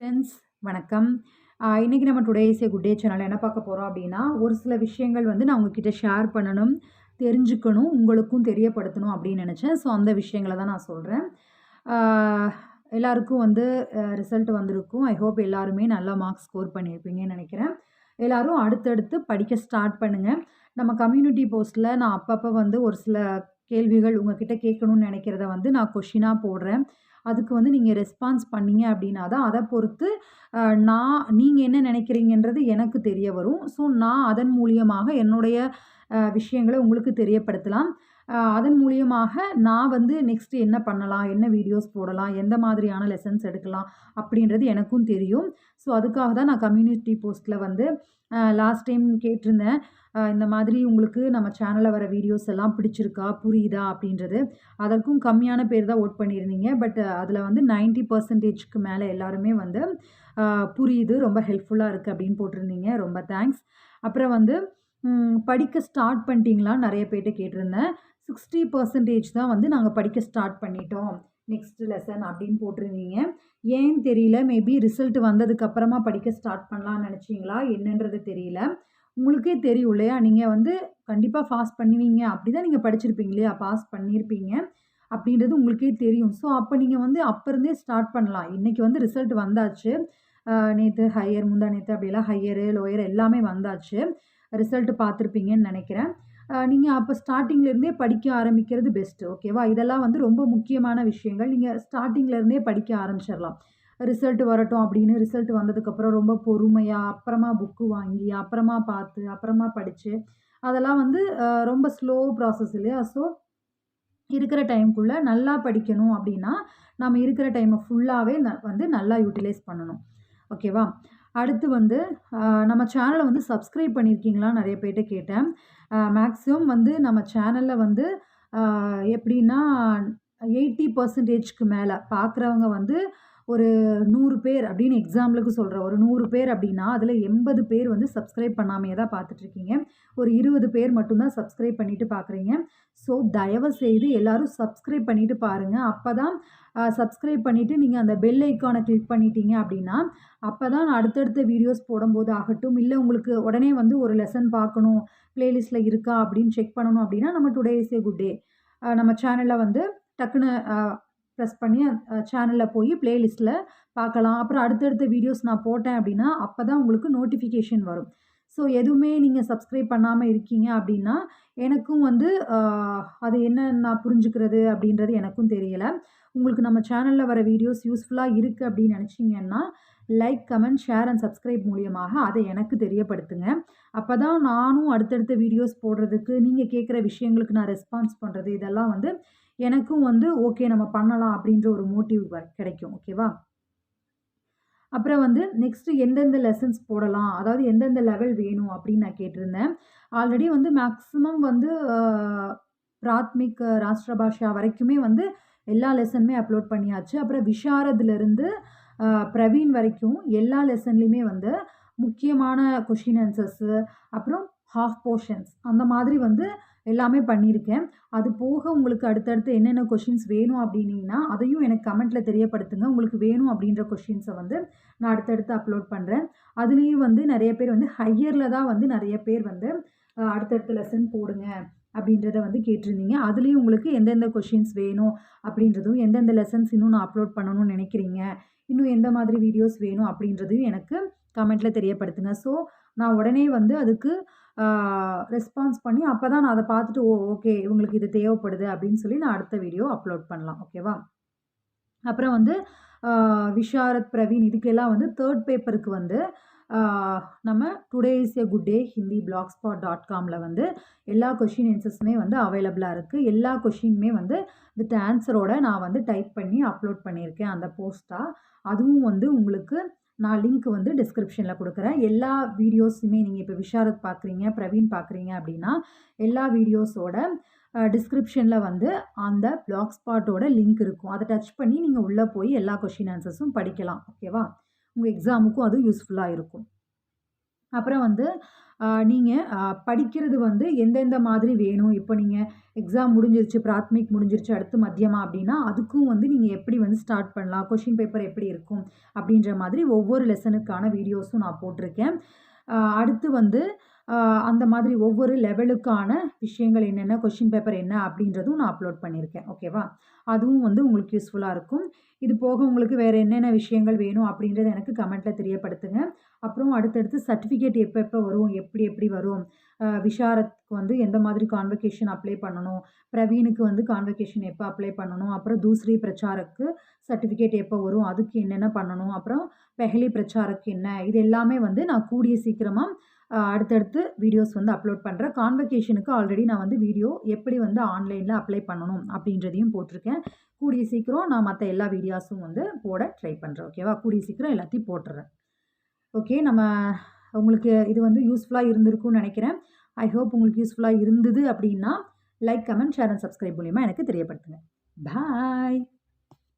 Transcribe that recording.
Friends வணக்கம். இன்றைக்கி நம்ம today is a good day channel என்ன பார்க்க போகிறோம் அப்படின்னா ஒரு சில விஷயங்கள் வந்து நான் உங்ககிட்ட ஷேர் பண்ணணும் தெரிஞ்சுக்கணும் உங்களுக்கும் தெரியப்படுத்தணும் அப்படின்னு நினச்சேன். ஸோ அந்த விஷயங்களை தான் நான் சொல்கிறேன் எல்லாருக்கும் வந்து ரிசல்ட் வந்திருக்கும். ஐ ஹோப் எல்லாருமே நல்லா மார்க்ஸ் ஸ்கோர் பண்ணியிருப்பீங்கன்னு நினைக்கிறேன். எல்லோரும் அடுத்தடுத்து படிக்க ஸ்டார்ட் பண்ணுங்கள் நம்ம கம்யூனிட்டி போஸ்ட்டில் நான் அப்பப்போ வந்து ஒரு சில கேள்விகள் உங்ககிட்ட கேட்கணும்னு நினைக்கிறத வந்து நான் கொஷினாக போடுறேன். அதுக்கு வந்து நீங்கள் ரெஸ்பான்ஸ் பண்ணீங்க அப்படின்னா தான் அதை பொறுத்து நான் நீங்கள் என்ன நினைக்கிறீங்கன்றது எனக்கு தெரிய வரும். ஸோ நான் அதன் மூலியமாக என்னுடைய விஷயங்களை உங்களுக்கு தெரியப்படுத்தலாம். அதன் மூலியமாக நான் வந்து நெக்ஸ்ட் என்ன பண்ணலாம் என்ன வீடியோஸ் போடலாம் எந்த மாதிரியான லெசன்ஸ் எடுக்கலாம் அப்படின்றது எனக்கும் தெரியும். ஸோ அதுக்காக தான் நான் கம்யூனிட்டி போஸ்ட்டில் வந்து லாஸ்ட் டைம் கேட்டிருந்தேன். இந்த மாதிரி உங்களுக்கு நம்ம சேனலில் வர வீடியோஸ் எல்லாம் பிடிச்சிருக்கா புரியுதா அப்படின்றது. அதற்கும் கம்மியான பேர் தான் ஓட் பண்ணியிருந்தீங்க. பட் அதில் வந்து 90% பர்சன்டேஜ்க்கு மேலே எல்லாருமே வந்து புரியுது ரொம்ப ஹெல்ப்ஃபுல்லாக இருக்குது அப்படின்னு போட்டிருந்தீங்க. ரொம்ப தேங்க்ஸ் அப்புறம் வந்து படிக்க ஸ்டார்ட் பண்ணிட்டீங்களான்னு நிறைய பேர்கிட்ட கேட்டிருந்தேன். சிக்ஸ்டி பர்சன்டேஜ் தான் வந்து நாங்கள் படிக்க ஸ்டார்ட் பண்ணிட்டோம். நெக்ஸ்ட் லெசன் அப்படின்னு போட்டிருந்தீங்க. ஏன் தெரியல. மேபி ரிசல்ட் வந்ததுக்கப்புறமா படிக்க ஸ்டார்ட் பண்ணலாம்னு நினச்சிங்களா? என்னன்றது தெரியல. உங்களுக்கே தெரியும் இல்லையா? நீங்கள் வந்து கண்டிப்பாக பாஸ் பண்ணுவீங்க. அப்படி தான் நீங்கள் படிச்சிருப்பீங்க இல்லையா? பாஸ் பண்ணியிருப்பீங்க அப்படின்றது உங்களுக்கே தெரியும். ஸோ அப்போ நீங்கள் வந்து அப்போ இருந்தே ஸ்டார்ட் பண்ணலாம். இன்றைக்கி வந்து ரிசல்ட் வந்தாச்சு. நேற்று ஹையர் முந்தா நேற்று அப்படியெல்லாம் ஹையரு லோயர் எல்லாமே வந்தாச்சு. ரிசல்ட் பார்த்துருப்பீங்கன்னு நினைக்கிறேன். நீங்கள் அப்போ ஸ்டார்டிங்லேருந்தே படிக்க ஆரம்பிக்கிறது பெஸ்ட்டு ஓகேவா இதெல்லாம் வந்து ரொம்ப முக்கியமான விஷயங்கள். நீங்கள் ஸ்டார்டிங்லேருந்தே படிக்க ஆரம்பிச்சிடலாம். ரிசல்ட் வரட்டும் அப்படின்னு ரிசல்ட் வந்ததுக்கப்புறம் ரொம்ப பொறுமையாக அப்புறமா புக்கு வாங்கி அப்புறமா பார்த்து அப்புறமா படித்து அதெல்லாம் வந்து ரொம்ப ஸ்லோ ப்ராசஸ் இல்லையா? ஸோ இருக்கிற டைம்குள்ளே நல்லா படிக்கணும் அப்படின்னா நம்ம இருக்கிற டைமை ஃபுல்லாகவே வந்து நல்லா யூட்டிலைஸ் பண்ணணும். ஓகேவா அடுத்து வந்து நம்ம சேனலை வந்து சப்ஸ்கிரைப் பண்ணியிருக்கீங்களா நிறைய பேர்கிட்ட கேட்டேன். மேக்ஸிமம் வந்து நம்ம சேனலில் வந்து எப்படின்னா எயிட்டி பர்சன்டேஜ்க்கு மேலே பார்க்குறவங்க வந்து ஒரு நூறு பேர் அப்படின்னு எக்ஸாம்பிளுக்கு சொல்கிற ஒரு நூறு பேர் அப்படின்னா அதில் எண்பது பேர் வந்து சப்ஸ்கிரைப் பண்ணாமையே தான் பார்த்துட்ருக்கீங்க. ஒரு இருபது பேர் மட்டும்தான் சப்ஸ்கிரைப் பண்ணிட்டு பார்க்குறீங்க. ஸோ தயவு செய்து எல்லோரும் சப்ஸ்கிரைப் பண்ணிவிட்டு பாருங்கள் அப்போ தான் சப்ஸ்கிரைப் பண்ணிவிட்டு நீங்கள் அந்த பெல் ஐக்கானை கிளிக் பண்ணிட்டீங்க அப்படின்னா அப்போ தான் அடுத்தடுத்த வீடியோஸ் போடும்போது ஆகட்டும் இல்லை உங்களுக்கு உடனே வந்து ஒரு லெசன் பார்க்கணும் ப்ளேலிஸ்ட்டில் இருக்கா அப்படின்னு செக் பண்ணணும் அப்படின்னா நம்ம today is a good day நம்ம சேனலில் வந்து டக்குன்னு ப்ரெஸ் பண்ணி சேனலில் போய் ப்ளேலிஸ்ட்டில் பார்க்கலாம் அப்புறம் அடுத்தடுத்த வீடியோஸ் நான் போட்டேன் அப்படின்னா அப்போ தான் உங்களுக்கு நோட்டிஃபிகேஷன் வரும். ஸோ எதுவுமே நீங்கள் சப்ஸ்கிரைப் பண்ணாமல் இருக்கீங்க அப்படின்னா எனக்கும் வந்து அது என்ன நான் புரிஞ்சுக்கிறது அப்படின்றது எனக்கும் தெரியலை. உங்களுக்கு நம்ம சேனலில் வர வீடியோஸ் யூஸ்ஃபுல்லாக இருக்குது அப்படின்னு நினச்சிங்கன்னா like comment share and subscribe மூலியமாக அதை எனக்கு தெரியப்படுத்துங்க. அப்போ தான் நானும் அடுத்தடுத்த வீடியோஸ் போடுறதுக்கு நீங்கள் கேட்குற விஷயங்களுக்கு நான் ரெஸ்பான்ஸ் பண்ணுறது இதெல்லாம் வந்து எனக்கும் வந்து ஓகே நம்ம பண்ணலாம் அப்படின்ற ஒரு மோட்டிவ் கிடைக்கும் ஓகேவா அப்புறம் வந்து நெக்ஸ்ட்டு எந்தெந்த லெசன்ஸ் போடலாம்? அதாவது எந்தெந்த லெவல் வேணும் அப்படின்னு நான் கேட்டிருந்தேன். ஆல்ரெடி வந்து மேக்ஸிமம் வந்து பிராத்மிக் ராஷ்டிர பாஷா வரைக்குமே வந்து எல்லா லெசனுமே அப்லோட் பண்ணியாச்சு. அப்புறம் விஷாரதுலேருந்து பிரவீன் வரைக்கும் எல்லா லெசன்லேயுமே வந்து முக்கியமான கொஷின் ஆன்சர்ஸு அப்புறம் ஹாஃப் போர்ஷன்ஸ் அந்த மாதிரி வந்து எல்லாமே பண்ணியிருக்கேன். அது போக உங்களுக்கு அடுத்தடுத்து என்னென்ன கொஷின்ஸ் வேணும் அப்படின்னீங்கன்னா அதையும் எனக்கு கமெண்ட்டில் தெரியப்படுத்துங்க. உங்களுக்கு வேணும் அப்படின்ற கொஷின்ஸை வந்து நான் அடுத்தடுத்து அப்லோட் பண்ணுறேன் அதுலேயும் வந்து நிறைய பேர் வந்து ஹையரில் தான் வந்து நிறைய பேர் வந்து அடுத்தடுத்த லெசன் போடுங்க அப்படின்றத வந்து கேட்டிருந்தீங்க. அதுலேயும் உங்களுக்கு எந்தெந்த கொஷின்ஸ் வேணும் அப்படின்றதும் எந்தெந்த லெசன்ஸ் இன்னும் நான் அப்லோட் பண்ணணும்னு நினைக்கிறீங்க இன்னும் எந்த மாதிரி வீடியோஸ் வேணும் அப்படின்றதையும் எனக்கு கமெண்ட்டில் தெரியப்படுத்துங்க. ஸோ நான் உடனே வந்து அதுக்கு ரெஸ்பான்ஸ் பண்ணி அப்போ தான் நான் அதை பார்த்துட்டு ஓ ஓகே இவங்களுக்கு இது தேவைப்படுது அப்படின்னு சொல்லி நான் அடுத்த வீடியோ அப்லோட் பண்ணலாம் ஓகேவா அப்புறம் வந்து விஷாரத் பிரவீன் இதுக்கெல்லாம் வந்து தேர்ட் பேப்பருக்கு வந்து நம்ம today is a good day Hindi blog spot dot காமில் வந்து எல்லா கொஷின் ஆன்சர்ஸுமே வந்து அவைலபிளாக இருக்குது எல்லா கொஷினுமே வந்து வித் ஆன்சரோட நான் வந்து டைப் பண்ணி அப்லோட் பண்ணியிருக்கேன் அந்த போஸ்ட்டாக அதுவும் வந்து உங்களுக்கு நான் லிங்க் வந்து டிஸ்கிரிப்ஷனில் கொடுக்குறேன். எல்லா வீடியோஸுமே நீங்கள் இப்போ விஷாரத் பார்க்குறீங்க பிரவீன் பார்க்குறீங்க அப்படின்னா எல்லா வீடியோஸோட டிஸ்கிரிப்ஷனில் வந்து அந்த பிளாக் ஸ்பாட்டோட லிங்க் இருக்கும். அதை டச் பண்ணி நீங்கள் உள்ளே போய் எல்லா கொஷின் ஆன்சர்ஸும் படிக்கலாம். ஓகேவா உங்கள் எக்ஸாமுக்கும் அது யூஸ்ஃபுல்லாக இருக்கும். அப்புறம் வந்து நீங்கள் படிக்கிறது வந்து எந்தெந்த மாதிரி வேணும்? இப்போ நீங்கள் எக்ஸாம் முடிஞ்சிருச்சு பிராத்மிக் முடிஞ்சிருச்சு அடுத்து மத்தியமா அப்படின்னா அதுக்கும் வந்து நீங்கள் எப்படி வந்து ஸ்டார்ட் பண்ணலாம்? கொஷின் பேப்பர் எப்படி இருக்கும்? அப்படின்ற மாதிரி ஒவ்வொரு லெசனுக்கான வீடியோஸும் நான் போட்டிருக்கேன். அடுத்து வந்து அந்த மாதிரி ஒவ்வொரு லெவலுக்கான விஷயங்கள் என்னென்ன கொஷின் பேப்பர் என்ன அப்படின்றதும் நான் அப்லோட் பண்ணியிருக்கேன். ஓகேவா அதுவும் வந்து உங்களுக்கு யூஸ்ஃபுல்லாக இருக்கும். இது போக உங்களுக்கு வேறு என்னென்ன விஷயங்கள் வேணும் அப்படின்றத எனக்கு கமெண்ட்டில் தெரியப்படுத்துங்க. அப்புறம் அடுத்தடுத்து சர்டிஃபிகேட் எப்போ எப்போ வரும் எப்படி எப்படி வரும் விஷாரத்துக்கு வந்து எந்த மாதிரி கான்வெகேஷன் அப்ளை பண்ணணும் பிரவீனுக்கு வந்து கான்வெகேஷன் எப்போ அப்ளை பண்ணணும் அப்புறம் தூசரி பிரச்சாரக்கு சர்டிஃபிகேட் எப்போ வரும் அதுக்கு என்னென்ன பண்ணணும் அப்புறம் பெஹலி பிரச்சாரக்கு என்ன இது எல்லாமே வந்து நான் கூடிய சீக்கிரமாக அடுத்தடுத்து வீடியோஸ் வந்து அப்லோட் பண்ணுறேன் கான்வெகேஷனுக்கு ஆல்ரெடி நான் வந்து வீடியோ எப்படி வந்து ஆன்லைனில் அப்ளை பண்ணணும் அப்படின்றதையும் போட்டிருக்கேன். கூடிய சீக்கிரம் நான் மற்ற எல்லா வீடியோஸும் வந்து போட ட்ரை பண்ணுறேன் ஓகேவா கூடிய சீக்கிரம் எல்லாத்தையும் போட்டுறேன். ஓகே நம்ம உங்களுக்கு இது வந்து யூஸ்ஃபுல்லாக இருந்திருக்கும்னு நினைக்கிறேன். ஐ ஹோப் உங்களுக்கு யூஸ்ஃபுல்லாக இருந்தது அப்படின்னா like comment share and subscribe மூலிமா எனக்கு தெரியப்படுத்துங்க. பாய்